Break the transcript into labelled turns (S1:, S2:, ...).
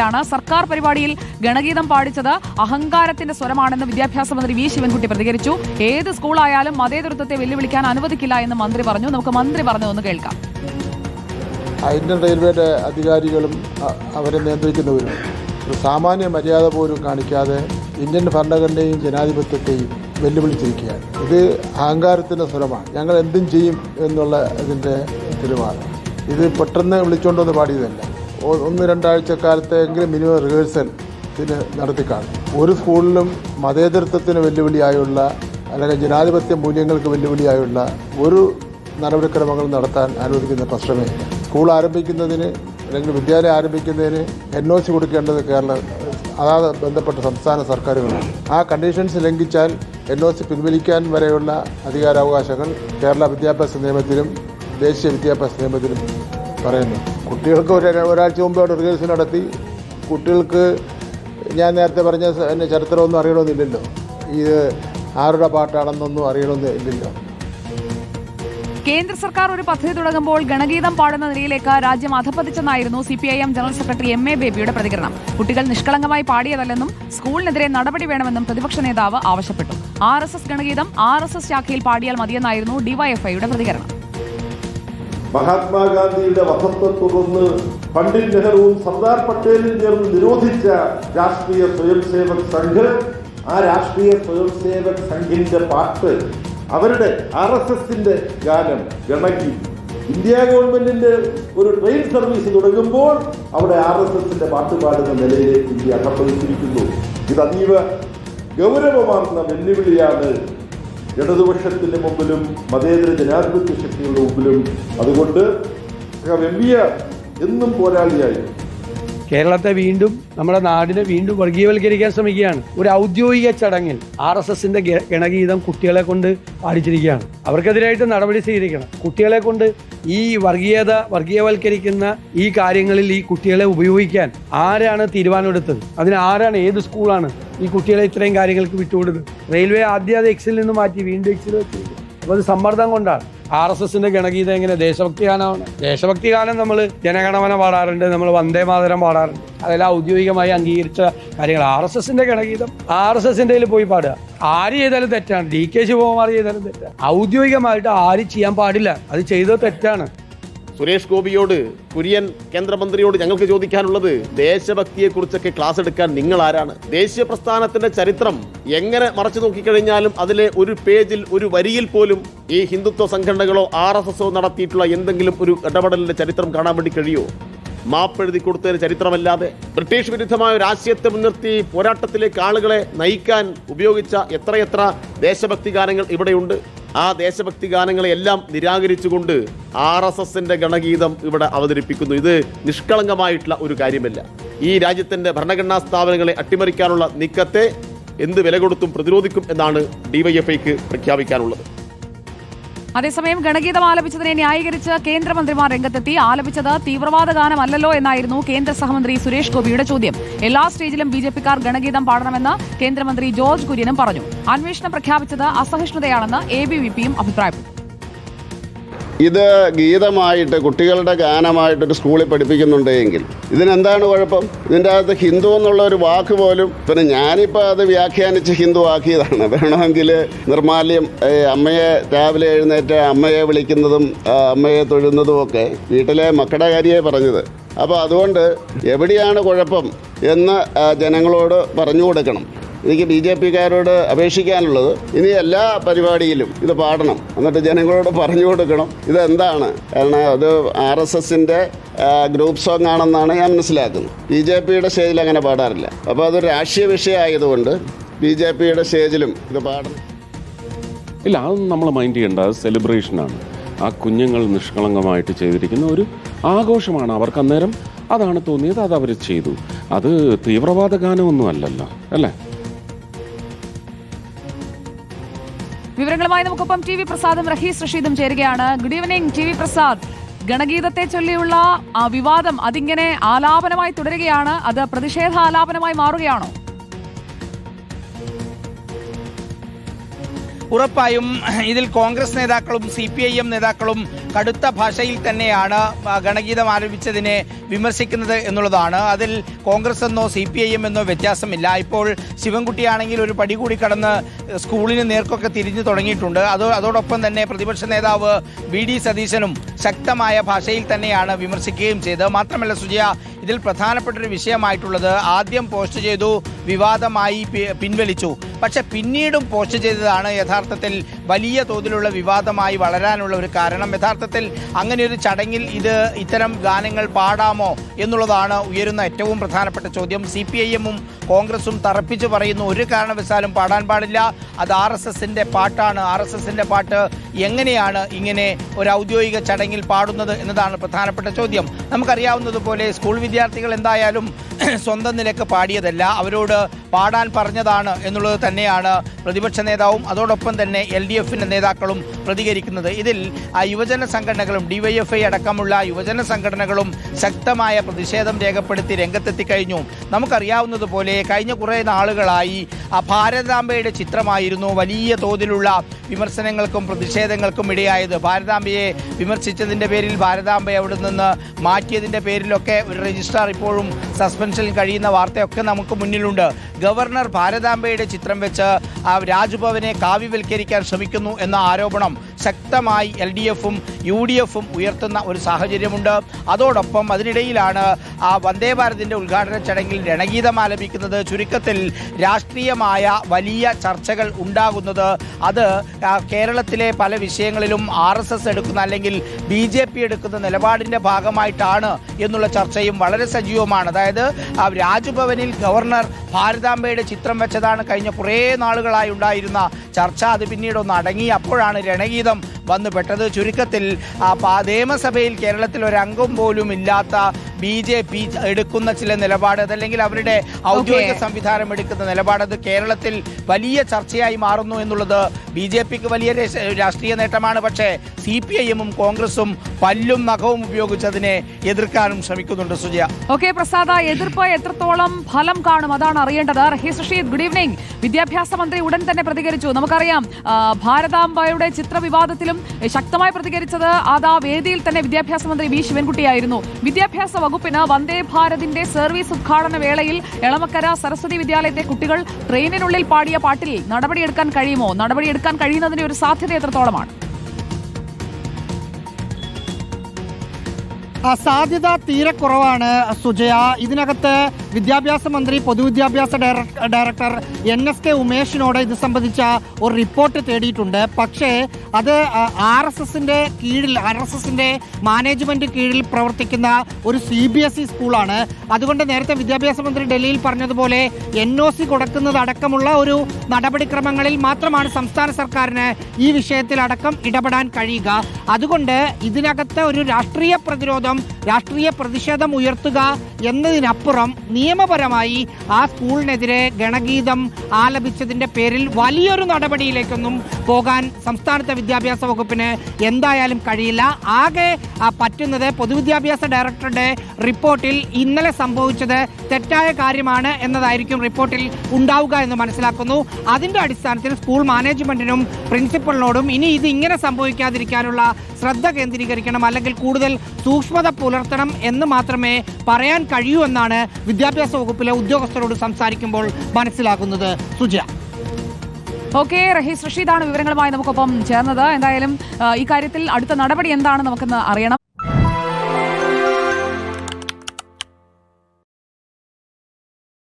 S1: ാണ് സർക്കാർ പരിപാടിയിൽ ഗണഗീതം പാടിച്ചത് അഹങ്കാരത്തിന്റെ സ്വരമാണെന്ന് വിദ്യാഭ്യാസ മന്ത്രി വി ശിവൻകുട്ടി പ്രതികരിച്ചു. ഏത് സ്കൂളായാലും മതേതൃത്വത്തെ വെല്ലുവിളിക്കാൻ അനുവദിക്കില്ല എന്ന് മന്ത്രി പറഞ്ഞു. നമുക്ക് മന്ത്രി പറഞ്ഞതൊന്ന് കേൾക്കാം.
S2: ഇന്ത്യൻ റെയിൽവേയുടെ അധികാരികളും അവരെ നിയന്ത്രിക്കുന്നവരും സാമാന്യ മര്യാദ പോലും കാണിക്കാതെ ഇന്ത്യൻ ഭരണഘടനയും ജനാധിപത്യത്തെയും വെല്ലുവിളിച്ചിരിക്കുകയാണ്. ഇത് അഹങ്കാരത്തിന്റെ സ്വരമാണ്. ഞങ്ങൾ എന്തും ചെയ്യും എന്നുള്ള ഇതിന്റെ തെളിവാണ്. ഇത് പെട്ടെന്ന് വിളിച്ചുകൊണ്ടൊന്ന് പാടിയതല്ല. ഒ- രണ്ടാഴ്ച കാലത്തെങ്കിലും മിനിമം റിഹേഴ്സൽ ഇതിന് നടത്തി കാണും ഒരു സ്കൂളിലും മതേതരത്വത്തിന് വെല്ലുവിളിയായുള്ള അല്ലെങ്കിൽ ജനാധിപത്യ മൂല്യങ്ങൾക്ക് വെല്ലുവിളിയായുള്ള ഒരു നടപടിക്രമങ്ങൾ നടത്താൻ അനുവദിക്കുന്ന പ്രശ്നമേ സ്കൂൾ ആരംഭിക്കുന്നതിന് അല്ലെങ്കിൽ വിദ്യാലയം ആരംഭിക്കുന്നതിന് എൻ ഒ സി കൊടുക്കേണ്ടത് കേരള അതാത് ബന്ധപ്പെട്ട സംസ്ഥാന സർക്കാരുകളാണ്. ആ കണ്ടീഷൻസ് ലംഘിച്ചാൽ എൻ ഒ സി പിൻവലിക്കാൻ വരെയുള്ള അധികാരാവകാശങ്ങൾ കേരള വിദ്യാഭ്യാസ നിയമത്തിലും ദേശീയ വിദ്യാഭ്യാസ നിയമത്തിലും പറയുന്നു. കുട്ടികൾക്ക് ഒരു ഒരാഴ്ച മുമ്പ് റിഹേഴ്സൽ നടത്തി. കുട്ടികൾക്ക് ഞാൻ നേരത്തെ പറഞ്ഞ എന്നെ ചരിത്രമൊന്നും അറിയണമെന്നില്ലല്ലോ. ഇത് ആരുടെ പാട്ടാണെന്നൊന്നും അറിയണമെന്നില്ലല്ലോ
S1: കേന്ദ്ര സർക്കാർ ഒരു പദ്ധതി തുടങ്ങുമ്പോൾ ഗണഗീതം പാടുന്ന നിലയിലേക്ക് രാജ്യം അധപ്പതിച്ചെന്നായിരുന്നു C P I M general secretary M A ബേബിയുടെ പ്രതികരണം. കുട്ടികൾ നിഷ്കളങ്കമായി പാടിയതല്ലെന്നും സ്കൂളിനെതിരെ നടപടി വേണമെന്നും പ്രതിപക്ഷ നേതാവ് ആവശ്യപ്പെട്ടു. ആർ എസ് എസ് ഗണഗീതം ആർ എസ് എസ് ശാഖയിൽ പാടിയാൽ മതിയെന്നായിരുന്നു ഡിവൈഎഫ്ഐയുടെ പ്രതികരണം.
S3: മഹാത്മാഗാന്ധിയുടെ വധത്തെ തുടർന്ന് പണ്ഡിറ്റ് നെഹ്റുവും സർദാർ പട്ടേലും ചേർന്ന് നിരോധിച്ച രാഷ്ട്രീയ സ്വയം സേവക് സംഘ് ആ രാഷ്ട്രീയ സ്വയം സേവക് സംഘിന്റെ പാട്ട് അവരുടെ ആർ എസ് എസിന്റെ ഗാനം ഗണകി. ഇന്ത്യ ഗവൺമെന്റിന്റെ ഒരു ട്രെയിൻ സർവീസ് തുടങ്ങുമ്പോൾ അവിടെ ആർ എസ് എസിന്റെ പാട്ട് പാടുന്ന നിലയിലേക്ക് ഇന്ത്യ അകപ്പെടുത്തിയിരിക്കുന്നു ഇത് അതീവ ഗൗരവമാർന്ന വെല്ലുവിളിയാണ് ഇടതുപക്ഷത്തിന്റെ മുമ്പിലും മതേതര ജനാധിപത്യ ശക്തികളുടെ മുമ്പിലും അതുകൊണ്ട് എം പി എന്നും പോരാളിയായി.
S4: കേരളത്തെ വീണ്ടും നമ്മുടെ നാടിനെ വീണ്ടും വർഗീയവൽക്കരിക്കാൻ ശ്രമിക്കുകയാണ്. ഒരു ഔദ്യോഗിക ചടങ്ങിൽ ആർ എസ് എസിന്റെ ഗണഗീതം കുട്ടികളെ കൊണ്ട് പാടിച്ചിരിക്കുകയാണ്. അവർക്കെതിരായിട്ട് നടപടി സ്വീകരിക്കണം. കുട്ടികളെ കൊണ്ട് ഈ വർഗീയത വർഗീയവൽക്കരിക്കുന്ന ഈ കാര്യങ്ങളിൽ ഈ കുട്ടികളെ ഉപയോഗിക്കാൻ ആരാണ് തീരുമാനമെടുത്തത്? അതിന് ആരാണ് ഏത് സ്കൂളാണ് ഈ കുട്ടികളെ ഇത്രയും കാര്യങ്ങൾക്ക് വിട്ടുകൊടുക്കും റെയിൽവേ ആദ്യം അത് എക്സിൽ നിന്ന് മാറ്റി വീണ്ടും എക്സിൽ വെച്ചു. അപ്പോൾ അത് സമ്മർദ്ദം കൊണ്ടാണ്. ആർ എസ് എസിന്റെ ഗണഗീതം എങ്ങനെ? ദേശഭക്തി ഗാനമാണ്. ദേശഭക്തി ഗാനം നമ്മൾ ജനഗണമന പാടാറുണ്ട് നമ്മൾ വന്ദേ മാതരം പാടാറുണ്ട്. അതെല്ലാം ഔദ്യോഗികമായി അംഗീകരിച്ച കാര്യങ്ങൾ. ആർ എസ് എസിന്റെ ഗണഗീതം. ആർ എസ് എസിന്റെ പോയി പാടുക. ആര് ചെയ്താലും തെറ്റാണ്. ഡി കെ ശിവകുമാർ ചെയ്താലും തെറ്റാണ്. ഔദ്യോഗികമായിട്ട് ആര് ചെയ്യാൻ പാടില്ല. അത് ചെയ്തത് തെറ്റാണ്.
S5: സുരേഷ് ഗോപിയോട് കുര്യൻ കേന്ദ്രമന്ത്രിയോട് ഞങ്ങൾക്ക് ചോദിക്കാനുള്ളത് ദേശഭക്തിയെക്കുറിച്ചൊക്കെ ക്ലാസ് എടുക്കാൻ നിങ്ങൾ ആരാണ് ദേശീയ പ്രസ്ഥാനത്തിന്റെ ചരിത്രം എങ്ങനെ മറച്ചു നോക്കിക്കഴിഞ്ഞാലും അതിലെ ഒരു പേജിൽ ഒരു വരിയിൽ പോലും ഈ ഹിന്ദുത്വ സംഘടനകളോ ആർ എസ് എസോ നടത്തിയിട്ടുള്ള എന്തെങ്കിലും ഒരു ഇടപെടലിന്റെ ചരിത്രം കാണാൻ വേണ്ടി കഴിയുമോ? മാപ്പ് എഴുതി കൊടുത്തതിന് ചരിത്രമല്ലാതെ ബ്രിട്ടീഷ് വിരുദ്ധമായ ആശയത്തെ മുൻനിർത്തി പോരാട്ടത്തിലേക്ക് ആളുകളെ നയിക്കാൻ ഉപയോഗിച്ച എത്രയെത്ര ദേശഭക്തി ഗാനങ്ങൾ ഇവിടെയുണ്ട്. ആ ദേശഭക്തി ഗാനങ്ങളെല്ലാം നിരാകരിച്ചുകൊണ്ട് ആർ എസ് എസിന്റെ ഗണഗീതം ഇവിടെ അവതരിപ്പിക്കുന്നു. ഇത് നിഷ്കളങ്കമായിട്ടുള്ള ഒരു കാര്യമല്ല. ഈ രാജ്യത്തിന്റെ ഭരണഘടനാ സ്ഥാപനങ്ങളെ അട്ടിമറിക്കാനുള്ള നീക്കത്തെ എന്ത് വില കൊടുത്തും പ്രതിരോധിക്കും എന്നാണ് ഡിവൈഎഫ്ഐക്ക് പ്രഖ്യാപിക്കാനുള്ളത്.
S1: അതേസമയം ഗണഗീതം ആലപിച്ചതിനെ ന്യായീകരിച്ച് കേന്ദ്രമന്ത്രിമാർ രംഗത്തെത്തി. ആലപിച്ചത് തീവ്രവാദ ഗാനമല്ലല്ലോ എന്നായിരുന്നു കേന്ദ്ര സഹമന്ത്രി സുരേഷ് ഗോപിയുടെ ചോദ്യം. എല്ലാ സ്റ്റേജിലും ബി ജെ പിക്കാർ ഗണഗീതം പാടണമെന്ന് കേന്ദ്രമന്ത്രി ജോർജ് കുര്യനും പറഞ്ഞു. അന്വേഷണം പ്രഖ്യാപിച്ചത് അസഹിഷ്ണുതയാണെന്ന് എ ബി വി പിയും അഭിപ്രായപ്പെട്ടു.
S6: ഇത് ഗീതമായിട്ട് കുട്ടികളുടെ ഗാനമായിട്ടൊരു സ്കൂളിൽ പഠിപ്പിക്കുന്നുണ്ടെങ്കിൽ ഇതിനെന്താണ് കുഴപ്പം? ഇതിന്റെ അകത്ത് ഹിന്ദു എന്നുള്ള ഒരു വാക്ക് പോലും പിന്നെ ഞാനിപ്പോൾ അത് വ്യാഖ്യാനിച്ച് ഹിന്ദു ആക്കിയതാണ്. വേണമെങ്കിൽ നിർമാല്യം അമ്മയെ രാവിലെ എഴുന്നേറ്റ് അമ്മയെ വിളിക്കുന്നതും അമ്മയെ തൊഴുന്നതും ഒക്കെ വീട്ടിലെ മക്കളുടെ കാര്യമേ പറഞ്ഞത്. അപ്പോൾ അതുകൊണ്ട് എവിടെയാണ് കുഴപ്പം എന്ന് ജനങ്ങളോട് പറഞ്ഞു കൊടുക്കണം. എനിക്ക് ബി ജെ പിക്കാരോട് അപേക്ഷിക്കാനുള്ളത് ഇനി എല്ലാ പരിപാടിയിലും ഇത് പാടണം. എന്നിട്ട് ജനങ്ങളോട് പറഞ്ഞു കൊടുക്കണം. ഇതെന്താണ്? കാരണം അത് ആർ എസ് എസിന്റെ ഗ്രൂപ്പ് സോങ് ആണെന്നാണ് ഞാൻ മനസ്സിലാക്കുന്നത്. ബി ജെ പിയുടെ സ്റ്റേജിൽ അങ്ങനെ പാടാറില്ല. അപ്പോൾ അതൊരു രാഷ്ട്രീയ വിഷയമായതുകൊണ്ട് ബി ജെ പിയുടെ സ്റ്റേജിലും ഇത് പാടണം.
S7: ഇല്ല അതൊന്നും നമ്മൾ മൈൻഡ് ചെയ്യേണ്ട. അത് സെലിബ്രേഷനാണ്. ആ കുഞ്ഞുങ്ങൾ നിഷ്കളങ്കമായിട്ട് ചെയ്തിരിക്കുന്ന ഒരു ആഘോഷമാണ് അവർക്ക് അന്നേരം. അതാണ് തോന്നിയത് അത് അവർ ചെയ്തു. അത് തീവ്രവാദ ഗാനമൊന്നും അല്ലല്ലോ അല്ലേ?
S1: വിവരങ്ങളുമായി നമുക്കൊപ്പം ടി വി പ്രസാദും റഹീസ് റഷീദും ചേരുകയാണ്. Good evening T V Prasad. ഗണഗീതത്തെ ചൊല്ലിയുള്ള വിവാദം അതിങ്ങനെ ആലാപനമായി തുടരുകയാണ്. അത് പ്രതിഷേധ ആലാപനമായി മാറുകയാണോ?
S8: ഉറപ്പായും ഇതിൽ കോൺഗ്രസ് നേതാക്കളും സി പി ഐ എം നേതാക്കളും കടുത്ത ഭാഷയിൽ തന്നെയാണ് ഗണഗീതം ആരംഭിച്ചതിനെ വിമർശിക്കുന്നത് എന്നുള്ളതാണ്. അതിൽ കോൺഗ്രസ് എന്നോ സി പി ഐ എം എന്നോ വ്യത്യാസമില്ല. ഇപ്പോൾ ശിവൻകുട്ടിയാണെങ്കിൽ ഒരു പടി കൂടി കടന്ന് സ്കൂളിന് നേർക്കൊക്കെ തിരിഞ്ഞു തുടങ്ങിയിട്ടുണ്ട്. അത് അതോടൊപ്പം തന്നെ പ്രതിപക്ഷ നേതാവ് വി ഡി സതീശനും ശക്തമായ ഭാഷയിൽ തന്നെയാണ് വിമർശിക്കുകയും ചെയ്തത്. മാത്രമല്ല സുജയ ഇതിൽ പ്രധാനപ്പെട്ട ഒരു വിഷയമായിട്ടുള്ളത് ആദ്യം പോസ്റ്റ് ചെയ്തു വിവാദമായി പിൻവലിച്ചു. പക്ഷെ പിന്നീടും പോസ്റ്റ് ചെയ്തതാണ് യഥാർത്ഥത്തിൽ വലിയ തോതിലുള്ള വിവാദമായി വളരാനുള്ള ഒരു കാരണം. യഥാർത്ഥത്തിൽ അങ്ങനെ ഒരു ചടങ്ങിൽ ഇത് ഇത്തരം ഗാനങ്ങൾ പാടാമോ എന്നുള്ളതാണ് ഉയരുന്ന ഏറ്റവും പ്രധാനപ്പെട്ട ചോദ്യം. സി പി ഐ കോൺഗ്രസും തറപ്പിച്ച് പറയുന്നു ഒരു കാരണവശാലും പാടാൻ പാടില്ല. അത് ആർ എസ് എസിന്റെ പാട്ടാണ്. ആർ എസ് എസിന്റെ പാട്ട് എങ്ങനെയാണ് ഇങ്ങനെ ഒരു ഔദ്യോഗിക ചടങ്ങിൽ പാടുന്നത് എന്നതാണ് പ്രധാനപ്പെട്ട ചോദ്യം. നമുക്കറിയാവുന്നതുപോലെ സ്കൂൾ വിദ്യാർത്ഥികൾ എന്തായാലും സ്വന്തം നിലയ്ക്ക് പാടിയതല്ല. അവരോട് പാടാൻ പറഞ്ഞതാണ് എന്നുള്ളത് തന്നെയാണ് പ്രതിപക്ഷ നേതാവും അതോടൊപ്പം തന്നെ എൽ ഡി എഫിന്റെ നേതാക്കളും പ്രതികരിക്കുന്നത്. ഇതിൽ യുവജന സംഘടനകളും ഡിവൈഎഫ്ഐ അടക്കമുള്ള യുവജന സംഘടനകളും ശക്തമായ പ്രതിഷേധം രേഖപ്പെടുത്തി രംഗത്തെത്തി കഴിഞ്ഞു നമുക്കറിയാവുന്നതുപോലെ കഴിഞ്ഞ കുറേ നാളുകളായി ആ ഭാരതാംബയുടെ ചിത്രമായിരുന്നു വലിയ തോതിലുള്ള വിമർശനങ്ങൾക്കും പ്രതിഷേധങ്ങൾക്കും ഇടയായത്. ഭാരതാംബയെ വിമർശിച്ചതിന്റെ പേരിൽ ഭാരതാംബയെ അവിടെ നിന്ന് മാറ്റിയതിന്റെ പേരിലൊക്കെ ഒരു രജിസ്ട്രാർ ഇപ്പോഴും സസ്പെൻഷനിൽ കഴിയുന്ന വാർത്തയൊക്കെ നമുക്ക് മുന്നിലുണ്ട്. ഗവർണർ ഭാരതാംബയുടെ ചിത്രം വെച്ച് രാജ്ഭവനെ കാവ്യവൽക്കരിക്കാൻ ശ്രമിക്കുന്നു എന്ന ആരോപണം ശക്തമായി എൽ ഡി എഫും യു ഡി എഫും ഉയർത്തുന്ന ഒരു സാഹചര്യമുണ്ട്. അതോടൊപ്പം അതിനിടയിലാണ് ആ വന്ദേ ഭാരതിന്റെ ഉദ്ഘാടന ചടങ്ങിൽ രണഗീതം ആലപിക്കുന്നത്. ചുരുക്കത്തിൽ രാഷ്ട്രീയമായ വലിയ ചർച്ചകൾ ഉണ്ടാകുന്നത്. അത് കേരളത്തിലെ പല വിഷയങ്ങളിലും ആർ എസ് എസ് എടുക്കുന്ന അല്ലെങ്കിൽ ബി ജെ പി എടുക്കുന്ന നിലപാടിന്റെ ഭാഗമായിട്ടാണ് എന്നുള്ള ചർച്ചയും വളരെ സജീവമാണ്. അതായത് രാജ്ഭവനിൽ ഗവർണർ ഭാരതാംബയുടെ ചിത്രം വെച്ചതാണ് കഴിഞ്ഞ കുറേ നാളുകളായി ഉണ്ടായിരുന്ന ചർച്ച. അത് പിന്നീട് ഒന്ന് അടങ്ങി. അപ്പോഴാണ് രണഗീതം വന്നു പെട്ടത് ചുരുക്കത്തിൽ നിയമസഭയിൽ കേരളത്തിൽ ഒരു അംഗം പോലും ഇല്ലാത്ത ബി ജെ പി എടുക്കുന്ന ചില നിലപാട് അതല്ലെങ്കിൽ അവരുടെ ഔദ്യോഗിക സംവിധാനം എടുക്കുന്ന നിലപാട് അത് കേരളത്തിൽ വലിയ ചർച്ചയായി മാറുന്നു എന്നുള്ളത് ബി ജെ പിക്ക് വലിയ രേഷ- രാഷ്ട്രീയ നേട്ടമാണ്. പക്ഷേ സി പി ഐ എമ്മും കോൺഗ്രസും പല്ലും നഖവും ഉപയോഗിച്ച് അതിനെ എതിർക്കാനും ശ്രമിക്കുന്നുണ്ട് സുജയ.
S1: ഓക്കെ പ്രസാദ എതിർപ്പ് എത്രത്തോളം ഫലം കാണും അതാണ് അറിയേണ്ടത്. Rahees Rasheed good evening. വിദ്യാഭ്യാസ മന്ത്രി ഉടൻ തന്നെ പ്രതികരിച്ചു. നമുക്കറിയാം ഭാരതാംബയുടെ ചിത്രവിവാദത്തിലും ശക്തമായി പ്രതികരിച്ചത് അത് ആ വേദിയിൽ തന്നെ വിദ്യാഭ്യാസ മന്ത്രി വി ശിവൻകുട്ടിയായിരുന്നു. വിദ്യാഭ്യാസ വകുപ്പിന് വന്ദേ ഭാരതിന്റെ സർവീസ് ഉദ്ഘാടന വേളയിൽ എളമക്കര സരസ്വതി വിദ്യാലയത്തെ കുട്ടികൾ ട്രെയിനിനുള്ളിൽ പാടിയ പാട്ടിൽ നടപടിയെടുക്കാൻ കഴിയുമോ? നടപടിയെടുക്കാൻ കഴിയുന്നതിന്റെ ഒരു സാധ്യത എത്രത്തോളമാണ്?
S9: സാധ്യത തീരെ കുറവാണ് സുജയ. ഇതിനകത്ത് വിദ്യാഭ്യാസ മന്ത്രി പൊതുവിദ്യാഭ്യാസ ഡയറക്ടർ എൻ എസ് കെ ഉമേഷിനോട് ഇത് സംബന്ധിച്ച ഒരു റിപ്പോർട്ട് തേടിയിട്ടുണ്ട്. പക്ഷേ അത് ആർ എസ് എസിന്റെ കീഴിൽ ആർ എസ് എസിന്റെ മാനേജ്മെന്റ് കീഴിൽ പ്രവർത്തിക്കുന്ന ഒരു സി ബി എസ് ഇ സ്കൂളാണ്. അതുകൊണ്ട് നേരത്തെ വിദ്യാഭ്യാസ മന്ത്രി ഡൽഹിയിൽ പറഞ്ഞതുപോലെ എൻ ഒ സി കൊടുക്കുന്നത് അടക്കമുള്ള ഒരു നടപടിക്രമങ്ങളിൽ മാത്രമാണ് സംസ്ഥാന സർക്കാരിന് ഈ വിഷയത്തിൽ അടക്കം ഇടപെടാൻ കഴിയുക. അതുകൊണ്ട് ഇതിനകത്ത് ഒരു രാഷ്ട്രീയ പ്രതിരോധം രാഷ്ട്രീയ പ്രതിഷേധം ഉയർത്തുക എന്നതിനപ്പുറം നിയമപരമായി ആ സ്കൂളിനെതിരെ ഗണഗീതം ആലപിച്ചതിന്റെ പേരിൽ വലിയൊരു നടപടിയിലേക്കൊന്നും പോകാൻ സംസ്ഥാനത്തെ വിദ്യാഭ്യാസ വകുപ്പിന് എന്തായാലും കഴിയില്ല. ആകെ പറ്റുന്നത് പൊതുവിദ്യാഭ്യാസ ഡയറക്ടറുടെ റിപ്പോർട്ടിൽ ഇന്നലെ സംഭവിച്ചത് തെറ്റായ കാര്യമാണ് എന്നതായിരിക്കും റിപ്പോർട്ടിൽ ഉണ്ടാവുക എന്ന് മനസ്സിലാക്കുന്നു. അതിന്റെ അടിസ്ഥാനത്തിൽ സ്കൂൾ മാനേജ്മെന്റിനും പ്രിൻസിപ്പലിനോടും ഇനി ഇത് ഇങ്ങനെ സംഭവിക്കാതിരിക്കാനുള്ള ശ്രദ്ധ കേന്ദ്രീകരിക്കണം അല്ലെങ്കിൽ കൂടുതൽ സൂക്ഷ്മത പുലർത്തണം എന്ന് മാത്രമേ പറയാൻ കഴിയൂ എന്നാണ് വിദ്യാഭ്യാസ വകുപ്പിലെ ഉദ്യോഗസ്ഥരോട് സംസാരിക്കുമ്പോൾ മനസ്സിലാകുന്നത് സുജ.
S1: ഓക്കെ റഹീസ് റഷീദാണ് വിവരങ്ങളുമായി നമുക്കൊപ്പം ചേർന്നത്. എന്തായാലും ഈ കാര്യത്തിൽ അടുത്ത നടപടി എന്താണ് നമുക്കെന്ന് അറിയണം.